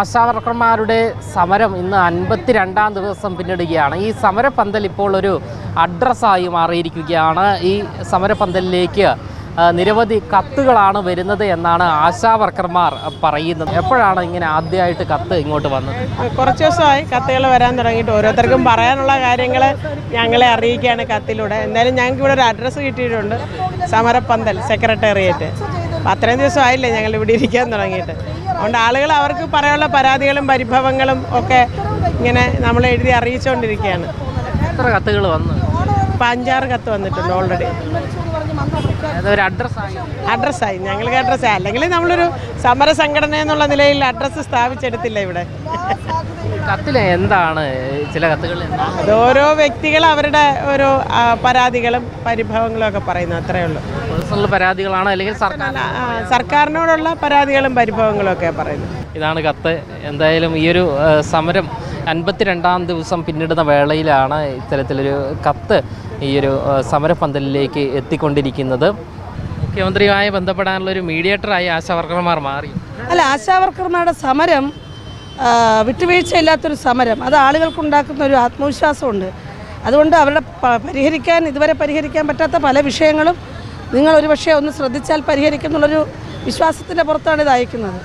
ആശാവർക്കർമാരുടെ സമരം ഇന്ന് അൻപത്തിരണ്ടാം ദിവസം പിന്നിടുകയാണ്. ഈ സമരപ്പന്തൽ ഇപ്പോൾ ഒരു അഡ്രസ്സായി മാറിയിരിക്കുകയാണ്. ഈ സമരപ്പന്തലിലേക്ക് നിരവധി കത്തുകളാണ് വരുന്നത് എന്നാണ് ആശാവർക്കർമാർ പറയുന്നത്. എപ്പോഴാണ് ഇങ്ങനെ ആദ്യമായിട്ട് കത്ത് ഇങ്ങോട്ട് വന്നത്? കുറച്ച് ദിവസമായി കത്തുകൾ വരാൻ തുടങ്ങിയിട്ട് ഓരോരുത്തർക്കും പറയാനുള്ള കാര്യങ്ങൾ ഞങ്ങളെ അറിയിക്കുകയാണ് കത്തിലൂടെ. എന്തായാലും ഞങ്ങൾക്ക് ഇവിടെ ഒരു അഡ്രസ്സ് കിട്ടിയിട്ടുണ്ട്. സമരപ്പന്തൽ സെക്രട്ടേറിയറ്റ്. അത്രയും ദിവസമായില്ലേ ഞങ്ങൾ ഇവിടെ ഇരിക്കാൻ തുടങ്ങിയിട്ട്. അതുകൊണ്ട് ആളുകൾ അവർക്ക് പറയാനുള്ള പരാതികളും പരിഭവങ്ങളും ഒക്കെ ഇങ്ങനെ നമ്മൾ എഴുതി അറിയിച്ചുകൊണ്ടിരിക്കുകയാണ്. എത്ര കത്തുകൾ വന്നു? ഇപ്പം അഞ്ചാറ് കത്ത് വന്നിട്ടുണ്ട് ഓൾറെഡി അഡ്രസ്സായി ഞങ്ങൾക്ക് അഡ്രസ്സായി അല്ലെങ്കിൽ നമ്മളൊരു സമര സംഘടന എന്നുള്ള നിലയിൽ അഡ്രസ്സ് സ്ഥാപിച്ചെടുത്തില്ല ഇവിടെ. കത്തിൽ എന്താണ്? ചില കത്തുകളിൽ അത് ഓരോ വ്യക്തികൾ അവരുടെ ഓരോ ആ, പരാതികളും പരിഭവങ്ങളും ഒക്കെ പറയുന്നു അത്രയേ ഉള്ളൂ. പേഴ്സണൽ പരാതികളാണോ അല്ലെങ്കിൽ സർക്കാർ ആ, സർക്കാരിനോടുള്ള പരാതികളും പരിഭവങ്ങളും ഒക്കെ പറയുന്നു. ഇതാണ് കത്ത്. എന്തായാലും ഈ ഒരു ആ, സമരം അൻപത്തിരണ്ടാം ദിവസം പിന്നിടുന്ന വേളയിലാണ് ഇത്തരത്തിലൊരു കത്ത് ഈ ഒരു ആ, സമരപന്തലിലേക്ക് എത്തിക്കൊണ്ടിരിക്കുന്നത്. മുഖ്യമന്ത്രിയുമായി ബന്ധപ്പെടാനുള്ള ഒരു മീഡിയേറ്ററായി ആശാവർക്കർമാർ മാറി. അല്ല ആശാവർക്കർമാരുടെ സമരം വിട്ടുവീഴ്ചയില്ലാത്തൊരു സമരം. അത് ആളുകൾക്കുണ്ടാക്കുന്ന ഒരു ആത്മവിശ്വാസമുണ്ട്. അതുകൊണ്ട് അവരുടെ പരിഹരിക്കാൻ ഇതുവരെ പരിഹരിക്കാൻ പറ്റാത്ത പല വിഷയങ്ങളും നിങ്ങൾ ഒരുപക്ഷെ ഒന്ന് ശ്രദ്ധിച്ചാൽ പരിഹരിക്കും എന്നുള്ളൊരു വിശ്വാസത്തിന്റെ പുറത്താണ് ഇത് അയക്കുന്നത്.